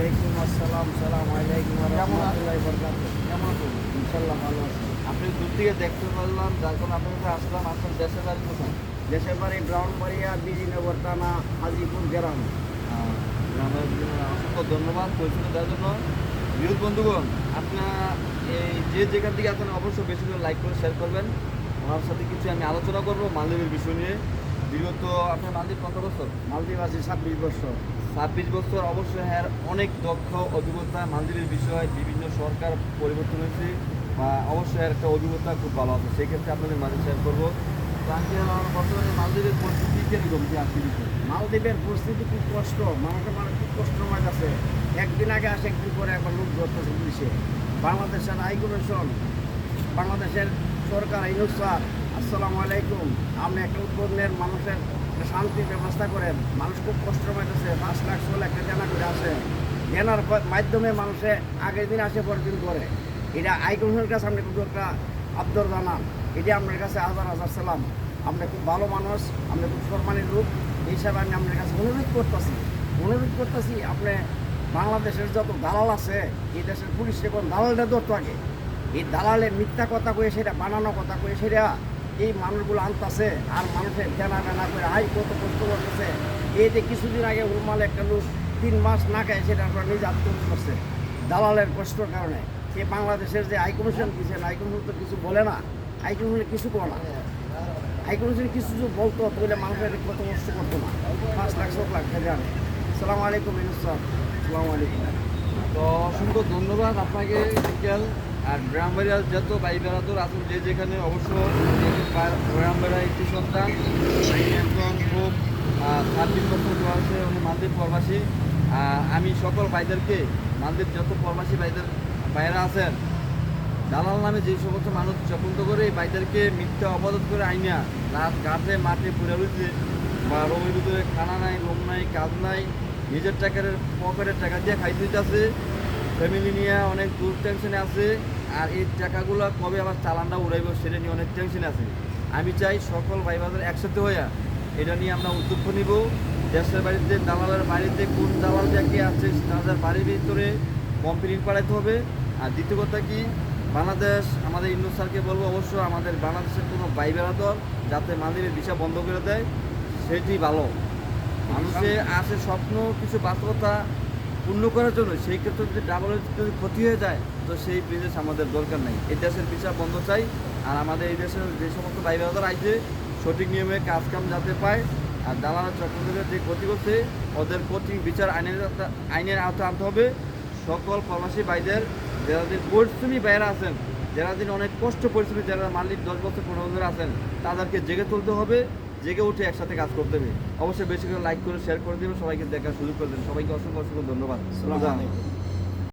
ওয়ালাইকুম আসসালাম সালাম আলাইকুম? রহমতুল্লাহি বরকাতুহু। কেমন আছেন? ইনশাল্লাহ ভালো আছি। আপনি দূর থেকে দেখতে পারলাম যার কারণে আপনার কাছে আসলাম আপনার দেশের বাড়ি কোথায়? দেশের বাড়ি ব্রাহ্মণবাড়িয়া বিজিনগর থানা হাজিপুর গ্রাম। গ্রামের অসংখ্য ধন্যবাদ পরিচিত দেওয়ার জন্য। বিরোধ বন্ধুগণ আপনার এই যে যেখান থেকে আছেন অবশ্যই বেশি করে লাইক করে শেয়ার করবেন। আমার সাথে কিছু আমি আলোচনা করব মালদ্বীপের বিষয় নিয়ে। বিগত আপনার মালদ্বীপ কত বছর? মালদ্বীপ আছি ছাব্বিশ বছর। ছাব্বিশ বছর অবশ্যই হ্যাঁ অনেক দক্ষ অভিজ্ঞতা। মালদ্বীপের বিষয় বিভিন্ন সরকার পরিবর্তন হয়েছে বা অবশ্যই একটা অভিজ্ঞতা খুব ভালো আছে। সেই ক্ষেত্রে আপনাদের মাঝে শেয়ার করব। বর্তমানে মালদ্বীপের পরিস্থিতি কীরকম যে বিষয় মালদ্বীপের পরিস্থিতি খুব কষ্ট। মানুষের মানে খুব কষ্ট হয়ে গেছে একদিন আগে আসে, একদিন পরে একবার লোক ধরতেছে বাংলাদেশের হাই কমিশন বাংলাদেশের সরকার ইনুস স্যার আসসালামু আলাইকুম। আপনি একটা উদ্বোধনের মানুষের শান্তির ব্যবস্থা করেন, মানুষ খুব কষ্ট পাইতেছে। পাঁচ লাখ ছ লাখ জানা করে আসে জানার মাধ্যমে মানুষে আগের দিন আসে, পরের দিন করে। এটা হাই কমিশনের কাছে আপনি কিন্তু একটা আবদর জানান। এটা আপনার কাছে হাজার হাজার সালাম। আপনি খুব ভালো মানুষ, আপনি খুব সম্মানের লোক। এই হিসাবে আমি আপনার কাছে অনুরোধ করতেছি অনুরোধ করতেছি, আপনি বাংলাদেশের যত দালাল আছে, এই দেশের পুলিশ এখন দালালটা ধরতো আগে। এই দালালের মিথ্যা কথা কয়ে সেটা, বানানো কথা কয়ে সেটা এই মানুষগুলো আনতাছে আর মানুষের জানা জানা করে হাই কত কষ্ট করতেছে। এই যে কিছুদিন আগে উরমাল একটা লোক তিন মাস না খায়, সেটা আপনার নিজে আত্মহত্যা করছে। দালালের কষ্টর কারণে। সে বাংলাদেশের যে হাই কমিশন দিয়েছেন হাই কমিশন তো কিছু বলে না। হাই কিছু করে না। হাই কমিশন কিছু বলতো, তাহলে মানুষের কত কষ্ট করতো না। পাঁচ লাখ ছ লাখ টাকা সালাম আলাইকুম, ইনুস সালাম আলাইকুম। তো অসংখ্য ধন্যবাদ আপনাকে, বিকেল। আর গ্রামবাড়িয়ার যত ভাই বেড়াদর আছেন, যে যেখানে অবশ্য গ্রামবাড়িয়া একটি সন্তান একজন খুব ছাব্বিশ বছর বয়সে উনি মালদ্বীপ প্রবাসী। আমি সকল ভাইদেরকে, মালদ্বীপ যত প্রবাসী ভাইদের বাইরা আছেন, দালাল নামে যে সমস্ত মানুষ চপন্ত করে, এই ভাইদেরকে মিথ্যা অপরাধ করে আইনা, রাত ঘাটে মাঠে পড়ে রয়েছে, বা রোমের ভিতরে খানা নাই, রুম নাই, কাজ নাই, নিজের টাকার পকেটের টাকা দিয়ে খাইতে দিতেছে ফ্যামিলি নিয়ে অনেক দূর টেনশনে আছে। আর এই টাকাগুলো কবে আবার চালানটা উড়াইব সেটা নিয়ে অনেক টেনশন আছে। আমি চাই সকল ভাই বাজার একসাথে হইয়া এটা নিয়ে আমরা উদ্যোগ নিব। দেশের বাড়িতে, দালালের বাড়িতে, কোন দালাল যাকে আছে তাদের বাড়ির ভিতরে কমপ্লেন পাঠাইতে হবে। আর দ্বিতীয় কথা কি, বাংলাদেশ, আমাদের ইন্দু স্যারকে বলব অবশ্য আমাদের বাংলাদেশের কোনো বাই বেড়াদর যাতে মালদ্বীপের ভিসা বন্ধ করে দেয়, সেটি ভালো। মানুষের আসে স্বপ্ন, কিছু বাস্তবতা পূর্ণ করার জন্য সেই ক্ষেত্রে যদি ডাবল যদি ক্ষতি হয়ে যায়, তো সেই বিদেশ আমাদের দরকার নেই। এই দেশের ভিসা বন্ধ চাই, আর আমাদের এই দেশের যে সমস্ত বাই বেড়াদর আছে, সঠিক নিয়মে কাজ কাম যাতে পায়, আর দালালের চক্রদের যে ক্ষতি করছে, ওদের ক্ষতি বিচার আইনের আইনের আওতা আনতে হবে। সকল প্রবাসী ভাইদের, যারা দিন পরিশ্রমী বাইরে আছেন, যারা দিন অনেক কষ্ট পরিশ্রমী, যারা মালিক দশ বছর পনেরো বছর আছেন, তাদেরকে জেগে তুলতে হবে। জেগে উঠে একসাথে কাজ করতে হবে। অবশ্যই বেশি করে লাইক করে শেয়ার করে দেবেন সবাইকে দেখার সুযোগ করে দেবেন। সবাইকে অসংখ্য অসংখ্য ধন্যবাদ।